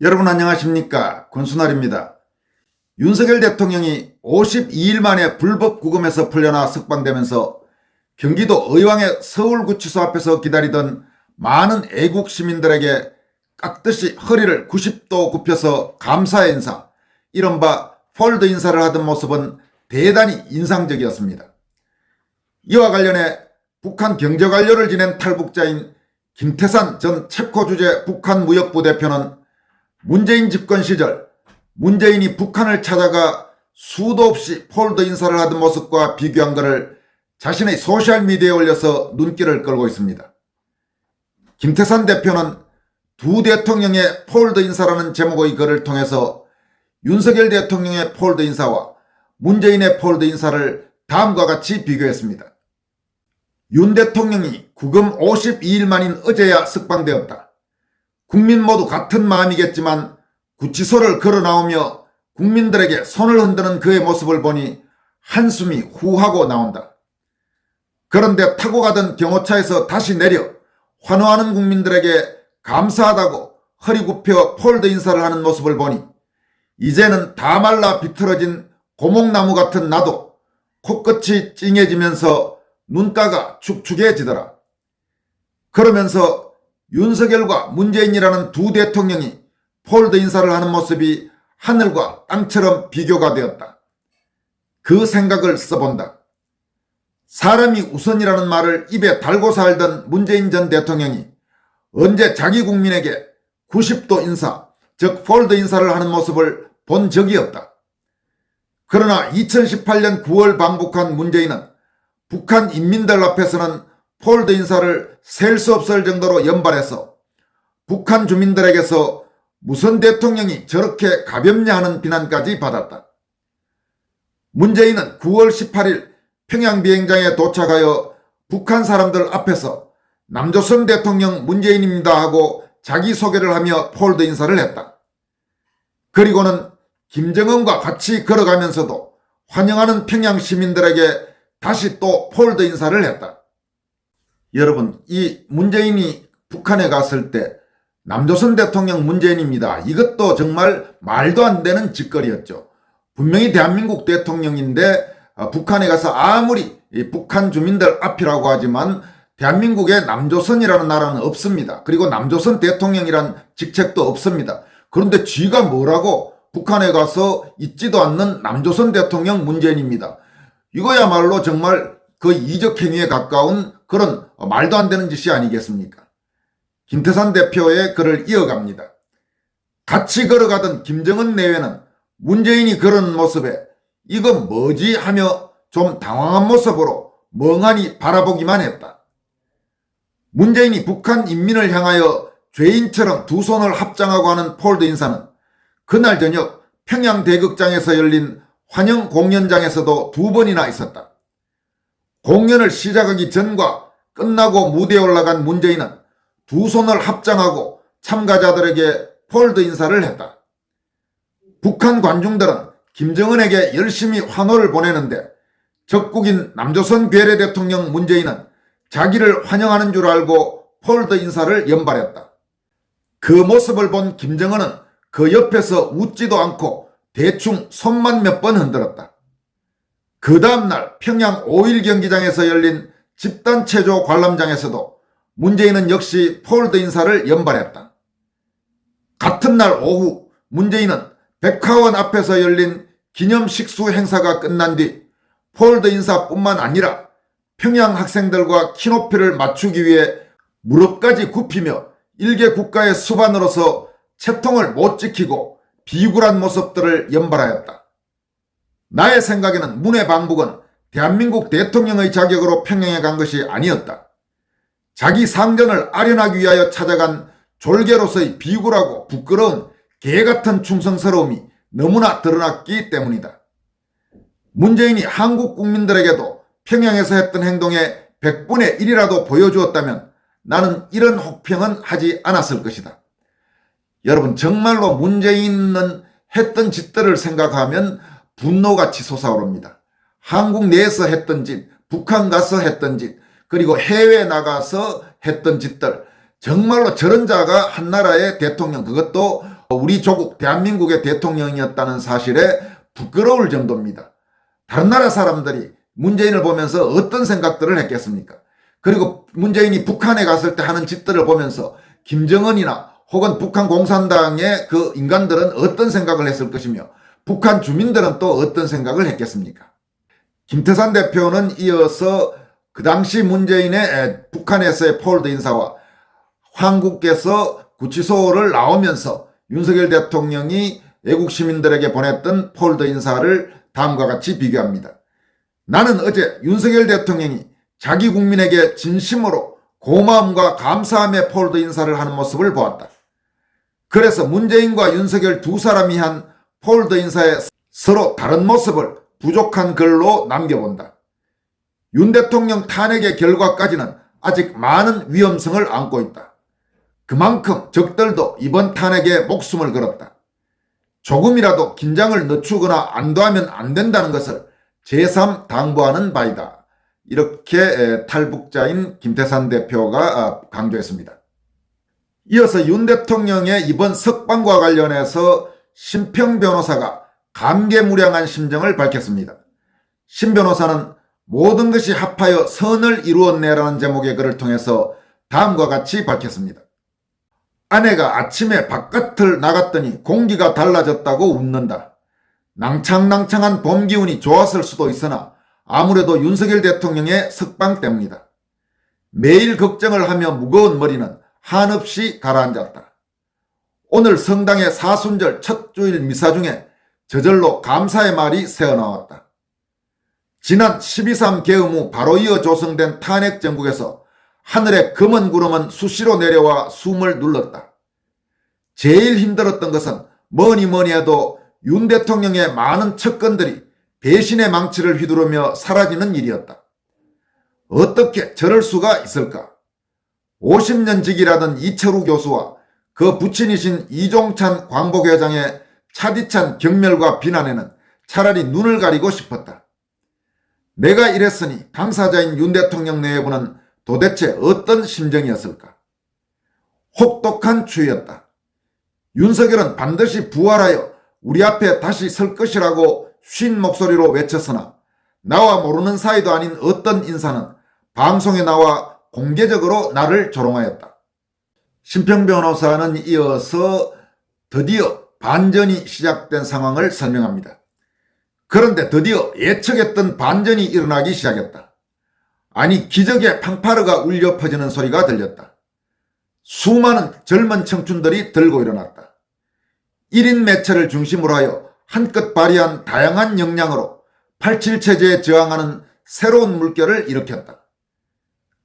여러분 안녕하십니까 권순알입니다. 윤석열 대통령이 52일 만에 불법 구금에서 풀려나 석방되면서 경기도 의왕의 서울구치소 앞에서 기다리던 많은 애국 시민들에게 깍듯이 허리를 90도 굽혀서 감사의 인사, 이른바 폴드 인사를 하던 모습은 대단히 인상적이었습니다. 이와 관련해 북한 경제관료를 지낸 탈북자인 김태산 전 첩코 주재 북한 무역부 대표는 문재인 집권 시절 문재인이 북한을 찾아가 수도 없이 폴드 인사를 하던 모습과 비교한 것을 자신의 소셜미디어에 올려서 눈길을 끌고 있습니다. 김태산 대표는 두 대통령의 폴드 인사라는 제목의 글을 통해서 윤석열 대통령의 폴드 인사와 문재인의 폴드 인사를 다음과 같이 비교했습니다. 윤 대통령이 구금 52일 만인 어제야 석방되었다. 국민 모두 같은 마음이겠지만 구치소를 걸어 나오며 국민들에게 손을 흔드는 그의 모습을 보니 한숨이 후하고 나온다. 그런데 타고 가던 경호차에서 다시 내려 환호하는 국민들에게 감사하다고 허리 굽혀 폴드 인사를 하는 모습을 보니 이제는 다 말라 비틀어진 고목나무 같은 나도 코끝이 찡해지면서 눈가가 축축해지더라. 그러면서 윤석열과 문재인이라는 두 대통령이 폴드 인사를 하는 모습이 하늘과 땅처럼 비교가 되었다. 그 생각을 써본다. 사람이 우선이라는 말을 입에 달고 살던 문재인 전 대통령이 언제 자기 국민에게 90도 인사, 즉 폴드 인사를 하는 모습을 본 적이 없다. 그러나 2018년 9월 방북한 문재인은 북한 인민들 앞에서는 폴드 인사를 셀 수 없을 정도로 연발해서 북한 주민들에게서 무슨 대통령이 저렇게 가볍냐 하는 비난까지 받았다. 문재인은 9월 18일 평양 비행장에 도착하여 북한 사람들 앞에서 남조선 대통령 문재인입니다 하고 자기소개를 하며 폴드 인사를 했다. 그리고는 김정은과 같이 걸어가면서도 환영하는 평양 시민들에게 다시 또 폴드 인사를 했다. 여러분, 이 문재인이 북한에 갔을 때 남조선 대통령 문재인입니다. 이것도 정말 말도 안 되는 짓거리였죠. 분명히 대한민국 대통령인데 어, 북한에 가서 아무리 이 북한 주민들 앞이라고 하지만 대한민국에 남조선이라는 나라는 없습니다. 그리고 남조선 대통령이란 직책도 없습니다. 그런데 쥐가 뭐라고 북한에 가서 있지도 않는 남조선 대통령 문재인입니다. 이거야말로 정말 그 이적 행위에 가까운 그런 말도 안 되는 짓이 아니겠습니까? 김태산 대표의 글을 이어갑니다. 같이 걸어가던 김정은 내외는 문재인이 그런 모습에 이거 뭐지 하며 좀 당황한 모습으로 멍하니 바라보기만 했다. 문재인이 북한 인민을 향하여 죄인처럼 두 손을 합장하고 하는 폴드 인사는 그날 저녁 평양 대극장에서 열린 환영 공연장에서도 두 번이나 있었다. 공연을 시작하기 전과 끝나고 무대에 올라간 문재인은 두 손을 합장하고 참가자들에게 폴드 인사를 했다. 북한 관중들은 김정은에게 열심히 환호를 보내는데 적국인 남조선 괴뢰 대통령 문재인은 자기를 환영하는 줄 알고 폴드 인사를 연발했다. 그 모습을 본 김정은은 그 옆에서 웃지도 않고 대충 손만 몇 번 흔들었다. 그 다음날 평양 5일 경기장에서 열린 집단 체조 관람장에서도 문재인은 역시 폴드 인사를 연발했다. 같은 날 오후 문재인은 백화원 앞에서 열린 기념 식수 행사가 끝난 뒤 폴드 인사뿐만 아니라 평양 학생들과 키높이를 맞추기 위해 무릎까지 굽히며 일개 국가의 수반으로서 채통을 못 지키고 비굴한 모습들을 연발하였다. 나의 생각에는 문의 방북은 대한민국 대통령의 자격으로 평양에 간 것이 아니었다. 자기 상전을 아련하기 위하여 찾아간 졸개로서의 비굴하고 부끄러운 개 같은 충성스러움이 너무나 드러났기 때문이다. 문재인이 한국 국민들에게도 평양에서 했던 행동의 100분의 1이라도 보여주었다면 나는 이런 혹평은 하지 않았을 것이다. 여러분 정말로 문재인은 했던 짓들을 생각하면 분노같이 솟아오릅니다. 한국 내에서 했던 짓, 북한 가서 했던 짓, 그리고 해외 나가서 했던 짓들 정말로 저런 자가 한 나라의 대통령 그것도 우리 조국 대한민국의 대통령이었다는 사실에 부끄러울 정도입니다. 다른 나라 사람들이 문재인을 보면서 어떤 생각들을 했겠습니까? 그리고 문재인이 북한에 갔을 때 하는 짓들을 보면서 김정은이나 혹은 북한 공산당의 그 인간들은 어떤 생각을 했을 것이며 북한 주민들은 또 어떤 생각을 했겠습니까? 김태산 대표는 이어서 그 당시 문재인의 북한에서의 폴드 인사와 한국께서 구치소를 나오면서 윤석열 대통령이 외국 시민들에게 보냈던 폴드 인사를 다음과 같이 비교합니다. 나는 어제 윤석열 대통령이 자기 국민에게 진심으로 고마움과 감사함의 폴드 인사를 하는 모습을 보았다. 그래서 문재인과 윤석열 두 사람이 한 폴드 인사의 서로 다른 모습을 부족한 글로 남겨본다. 윤 대통령 탄핵의 결과까지는 아직 많은 위험성을 안고 있다. 그만큼 적들도 이번 탄핵에 목숨을 걸었다. 조금이라도 긴장을 늦추거나 안도하면 안 된다는 것을 제3 당부하는 바이다. 이렇게 탈북자인 김태산 대표가 강조했습니다. 이어서 윤 대통령의 이번 석방과 관련해서 심평 변호사가 감개무량한 심정을 밝혔습니다. 심 변호사는 모든 것이 합하여 선을 이루었네라는 제목의 글을 통해서 다음과 같이 밝혔습니다. 아내가 아침에 바깥을 나갔더니 공기가 달라졌다고 웃는다. 낭창낭창한 봄 기운이 좋았을 수도 있으나 아무래도 윤석열 대통령의 석방 때문이다. 매일 걱정을 하며 무거운 머리는 한없이 가라앉았다. 오늘 성당의 사순절 첫 주일 미사 중에 저절로 감사의 말이 새어나왔다. 지난 12.3 개엄 후 바로 이어 조성된 탄핵 정국에서 하늘의 검은 구름은 수시로 내려와 숨을 눌렀다. 제일 힘들었던 것은 뭐니 뭐니 해도 윤 대통령의 많은 척건들이 배신의 망치를 휘두르며 사라지는 일이었다. 어떻게 저럴 수가 있을까? 50년 직이라던 이철우 교수와 그 부친이신 이종찬 광복회장의 차디찬 경멸과 비난에는 차라리 눈을 가리고 싶었다. 내가 이랬으니 당사자인 윤 대통령 내부는 도대체 어떤 심정이었을까? 혹독한 추위였다. 윤석열은 반드시 부활하여 우리 앞에 다시 설 것이라고 쉰 목소리로 외쳤으나 나와 모르는 사이도 아닌 어떤 인사는 방송에 나와 공개적으로 나를 조롱하였다. 심평 변호사는 이어서 드디어 반전이 시작된 상황을 설명합니다. 그런데 드디어 예측했던 반전이 일어나기 시작했다. 아니 기적의 팡파르가 울려 퍼지는 소리가 들렸다. 수많은 젊은 청춘들이 들고 일어났다. 1인 매체를 중심으로 하여 한껏 발휘한 다양한 역량으로 87체제에 저항하는 새로운 물결을 일으켰다.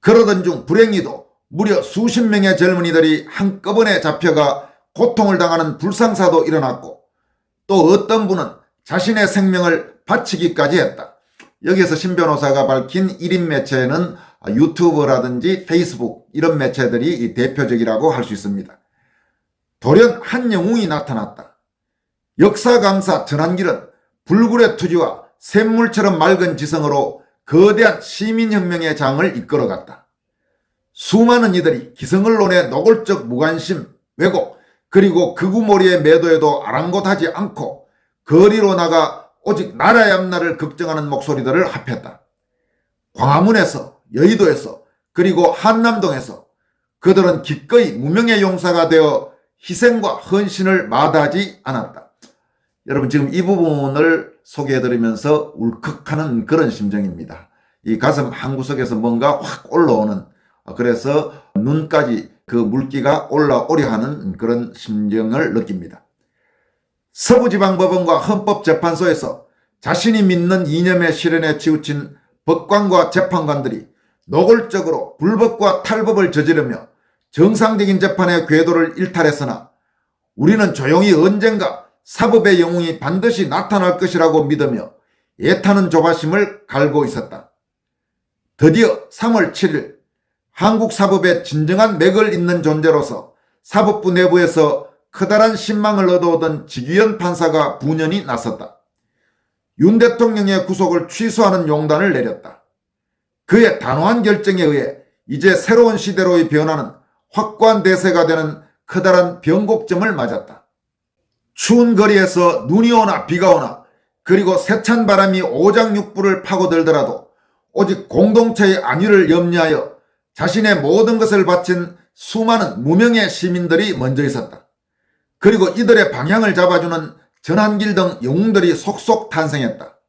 그러던 중 불행히도 무려 수십 명의 젊은이들이 한꺼번에 잡혀가 고통을 당하는 불상사도 일어났고 또 어떤 분은 자신의 생명을 바치기까지 했다. 여기에서 신 변호사가 밝힌 1인 매체는 유튜브라든지 페이스북 이런 매체들이 대표적이라고 할 수 있습니다. 돌연 한 영웅이 나타났다. 역사 강사 전한길은 불굴의 투지와 샘물처럼 맑은 지성으로 거대한 시민혁명의 장을 이끌어갔다. 수많은 이들이 논해 노골적 무관심, 왜곡, 그리고 극우몰이의 매도에도 아랑곳하지 않고 거리로 나가 오직 나라의 앞날을 걱정하는 목소리들을 합했다. 광화문에서, 여의도에서, 그리고 한남동에서 그들은 기꺼이 무명의 용사가 되어 희생과 헌신을 마다하지 않았다. 여러분 지금 이 부분을 소개해드리면서 울컥하는 그런 심정입니다. 이 가슴 한구석에서 뭔가 확 올라오는 그래서 눈까지 그 물기가 올라오려 하는 그런 심정을 느낍니다. 서부지방법원과 헌법재판소에서 자신이 믿는 이념의 실현에 치우친 법관과 재판관들이 노골적으로 불법과 탈법을 저지르며 정상적인 재판의 궤도를 일탈했으나 우리는 조용히 언젠가 사법의 영웅이 반드시 나타날 것이라고 믿으며 애타는 조바심을 갈고 있었다. 드디어 3월 7일 한국 사법의 진정한 맥을 잇는 존재로서 사법부 내부에서 커다란 신망을 얻어오던 지기현 판사가 분연히 나섰다. 윤 대통령의 구속을 취소하는 용단을 내렸다. 그의 단호한 결정에 의해 이제 새로운 시대로의 변화는 확고한 대세가 되는 커다란 변곡점을 맞았다. 추운 거리에서 눈이 오나 비가 오나 그리고 세찬 바람이 오장육부를 파고들더라도 오직 공동체의 안위를 염려하여 자신의 모든 것을 바친 수많은 무명의 시민들이 먼저 있었다. 그리고 이들의 방향을 잡아주는 전한길 등 영웅들이 속속 탄생했다.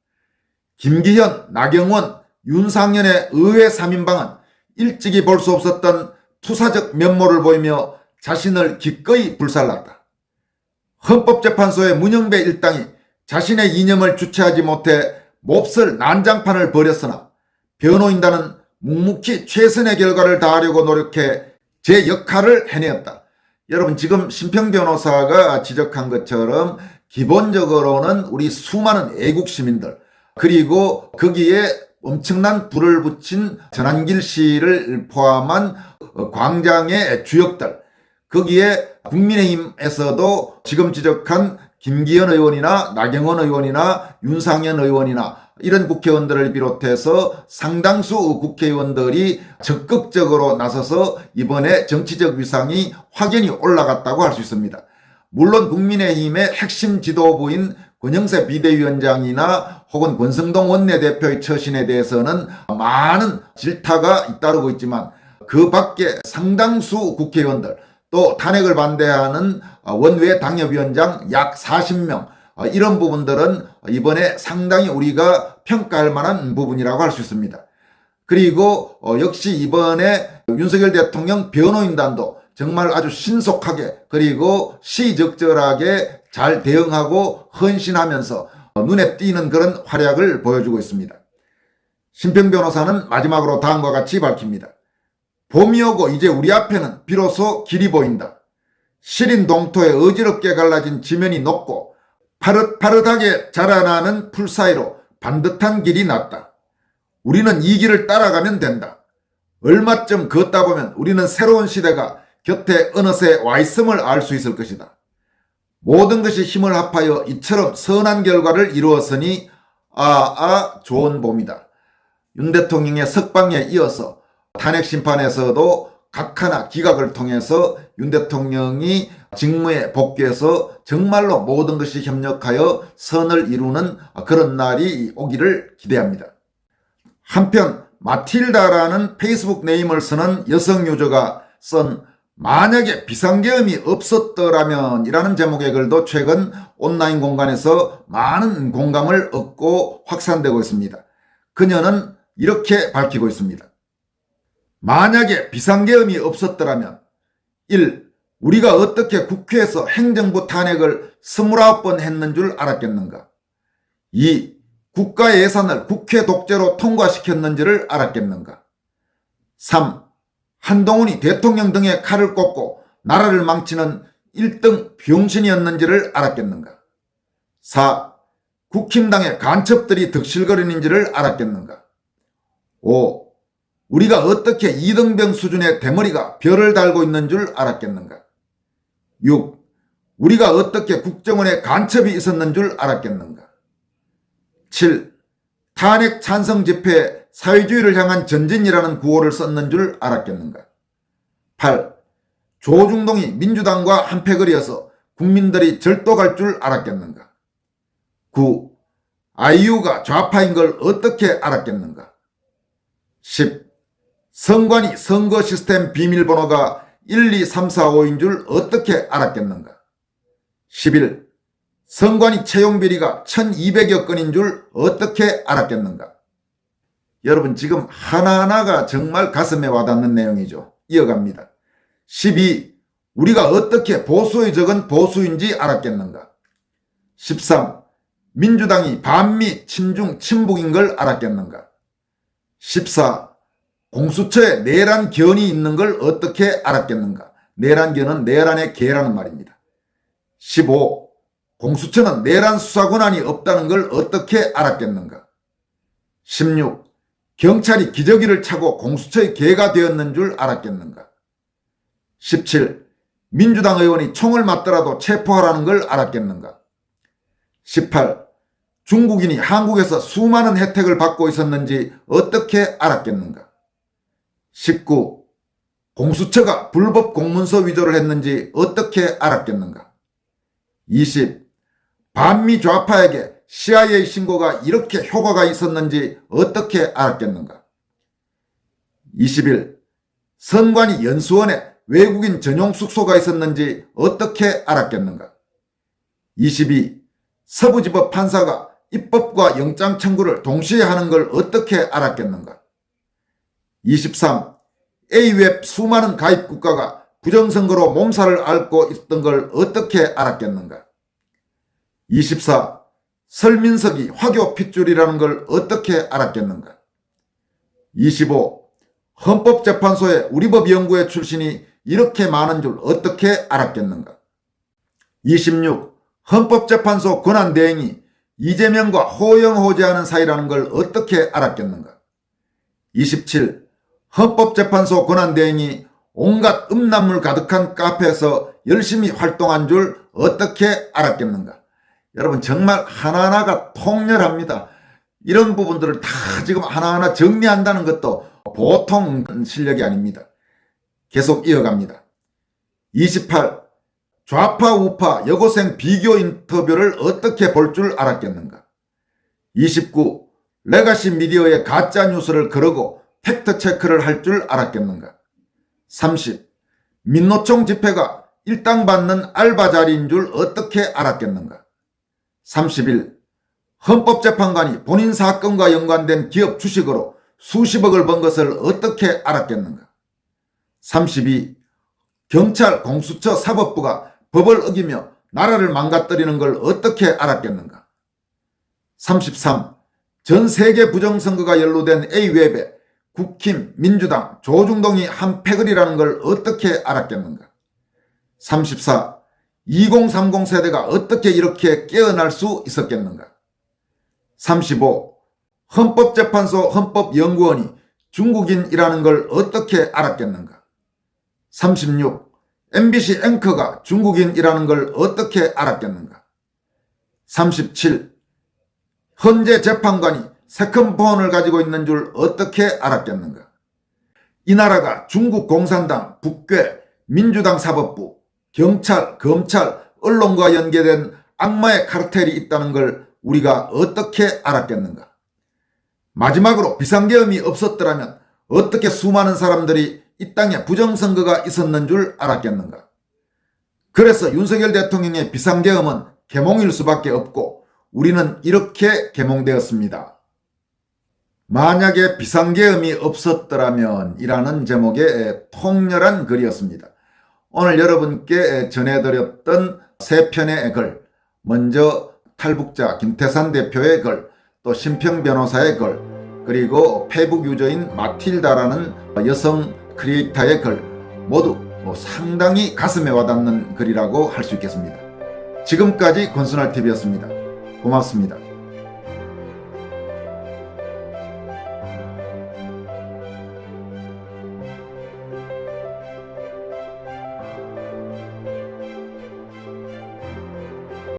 김기현, 나경원, 윤상현의 의회 3인방은 일찍이 볼 수 없었던 투사적 면모를 보이며 자신을 기꺼이 불살랐다. 헌법재판소의 문영배 일당이 자신의 이념을 주체하지 못해 몹쓸 난장판을 벌였으나 변호인단은 묵묵히 최선의 결과를 다하려고 노력해 제 역할을 해내었다. 여러분 지금 심평 변호사가 지적한 것처럼 기본적으로는 우리 수많은 애국 시민들 그리고 거기에 엄청난 불을 붙인 전한길 씨를 포함한 광장의 주역들 거기에 국민의힘에서도 지금 지적한 김기현 의원이나 나경원 의원이나 윤상현 의원이나 이런 국회의원들을 비롯해서 상당수 국회의원들이 적극적으로 나서서 이번에 정치적 위상이 확연히 올라갔다고 할 수 있습니다. 물론 국민의힘의 핵심 지도부인 권영세 비대위원장이나 혹은 권성동 원내대표의 처신에 대해서는 많은 질타가 잇따르고 있지만 그 밖에 상당수 국회의원들 또 탄핵을 반대하는 원외 당협위원장 약 40명 이런 부분들은 이번에 상당히 우리가 평가할 만한 부분이라고 할 수 있습니다. 그리고 어, 역시 이번에 윤석열 대통령 변호인단도 정말 아주 신속하게 그리고 시적절하게 잘 대응하고 헌신하면서 어, 눈에 띄는 그런 활약을 보여주고 있습니다. 심평 변호사는 마지막으로 다음과 같이 밝힙니다. 봄이 오고 이제 우리 앞에는 비로소 길이 보인다. 시린 동토에 어지럽게 갈라진 지면이 높고 파릇파릇하게 자라나는 풀 사이로 반듯한 길이 났다. 우리는 이 길을 따라가면 된다. 얼마쯤 걷다 보면 우리는 새로운 시대가 곁에 어느새 와 있음을 알 수 있을 것이다. 모든 것이 힘을 합하여 이처럼 선한 결과를 이루었으니 아아 아, 좋은 봄이다. 윤 대통령의 석방에 이어서 탄핵 심판에서도 각하나 기각을 통해서 윤 대통령이 직무에 복귀해서 정말로 모든 것이 협력하여 선을 이루는 그런 날이 오기를 기대합니다. 한편 마틸다라는 페이스북 네임을 쓰는 여성 유저가 쓴 만약에 비상계엄이 없었더라면 이라는 제목의 글도 최근 온라인 공간에서 많은 공감을 얻고 확산되고 있습니다. 그녀는 이렇게 밝히고 있습니다. 만약에 비상계엄이 없었더라면 1. 우리가 어떻게 국회에서 행정부 탄핵을 29번 했는 줄 알았겠는가? 2. 국가 예산을 국회 독재로 통과시켰는지를 알았겠는가? 3. 한동훈이 대통령 등의 칼을 꽂고 나라를 망치는 1등 병신이었는지를 알았겠는가? 4. 국힘당의 간첩들이 득실거리는지를 알았겠는가? 5. 우리가 어떻게 이등병 수준의 대머리가 별을 달고 있는 줄 알았겠는가? 6. 우리가 어떻게 국정원에 간첩이 있었는 줄 알았겠는가? 7. 탄핵 찬성 집회에 사회주의를 향한 전진이라는 구호를 썼는 줄 알았겠는가? 8. 조중동이 민주당과 한패거리여서 국민들이 절도갈 줄 알았겠는가? 9. 아이유가 좌파인 걸 어떻게 알았겠는가? 10. 선관위 선거 시스템 비밀번호가 1, 2, 3, 4, 5인 줄 어떻게 알았겠는가? 11. 선관위 채용 비리가 1200여 건인 줄 어떻게 알았겠는가? 여러분 지금 하나하나가 정말 가슴에 와닿는 내용이죠. 이어갑니다. 12. 우리가 어떻게 보수의 적은 보수인지 알았겠는가? 13. 민주당이 반미, 친중, 친북인 걸 알았겠는가? 14. 공수처에 내란 견이 있는 걸 어떻게 알았겠는가? 내란 견은 내란의 개라는 말입니다. 15. 공수처는 내란 수사 권한이 없다는 걸 어떻게 알았겠는가? 16. 경찰이 기저귀를 차고 공수처의 개가 되었는 줄 알았겠는가? 17. 민주당 의원이 총을 맞더라도 체포하라는 걸 알았겠는가? 18. 중국인이 한국에서 수많은 혜택을 받고 있었는지 어떻게 알았겠는가? 19. 공수처가 불법 공문서 위조를 했는지 어떻게 알았겠는가? 20. 반미 좌파에게 CIA 신고가 이렇게 효과가 있었는지 어떻게 알았겠는가? 21. 선관위 연수원에 외국인 전용 숙소가 있었는지 어떻게 알았겠는가? 22. 서부지법 판사가 입법과 영장 청구를 동시에 하는 걸 어떻게 알았겠는가? 23. A웹 수많은 가입 국가가 부정선거로 몸살을 앓고 있던 걸 어떻게 알았겠는가? 24. 설민석이 화교 핏줄이라는 걸 어떻게 알았겠는가? 25. 헌법재판소의 우리법 연구회 출신이 이렇게 많은 줄 어떻게 알았겠는가? 26. 헌법재판소 권한대행이 이재명과 호영호재하는 사이라는 걸 어떻게 알았겠는가? 27. 헌법재판소 권한대행이 온갖 음란물 가득한 카페에서 열심히 활동한 줄 어떻게 알았겠는가? 여러분 정말 하나하나가 통렬합니다. 이런 부분들을 다 지금 하나하나 정리한다는 것도 보통 실력이 아닙니다. 계속 이어갑니다. 28. 좌파 우파 여고생 비교 인터뷰를 어떻게 볼 줄 알았겠는가? 29. 레가시 미디어의 가짜 뉴스를 거르고 팩트 체크를 할 줄 알았겠는가? 30. 민노총 집회가 일당받는 알바 자리인 줄 어떻게 알았겠는가? 31. 헌법재판관이 본인 사건과 연관된 기업 주식으로 수십억을 번 것을 어떻게 알았겠는가? 32. 경찰 공수처 사법부가 법을 어기며 나라를 망가뜨리는 걸 어떻게 알았겠는가? 33. 전 세계 부정선거가 연루된 A웹에 국힘, 민주당, 조중동이 한 패거리라는 걸 어떻게 알았겠는가? 34. 2030 세대가 어떻게 이렇게 깨어날 수 있었겠는가? 35. 헌법재판소 헌법연구원이 중국인이라는 걸 어떻게 알았겠는가? 36. MBC 앵커가 중국인이라는 걸 어떻게 알았겠는가? 37. 헌재 재판관이 세컨폰을 가지고 있는 줄 어떻게 알았겠는가? 이 나라가 중국 공산당, 북괴, 민주당 사법부, 경찰, 검찰, 언론과 연계된 악마의 카르텔이 있다는 걸 우리가 어떻게 알았겠는가? 마지막으로 비상계엄이 없었더라면 어떻게 수많은 사람들이 이 땅에 부정선거가 있었는 줄 알았겠는가? 그래서 윤석열 대통령의 비상계엄은 개몽일 수밖에 없고 우리는 이렇게 개몽되었습니다. 만약에 비상계엄이 없었더라면 이라는 제목의 통렬한 글이었습니다. 오늘 여러분께 전해드렸던 세 편의 글, 먼저 탈북자 김태산 대표의 글, 또 심평 변호사의 글, 그리고 페북 유저인 마틸다라는 여성 크리에이터의 글, 모두 뭐 상당히 가슴에 와닿는 글이라고 할 수 있겠습니다. 지금까지 권순할TV였습니다. 고맙습니다.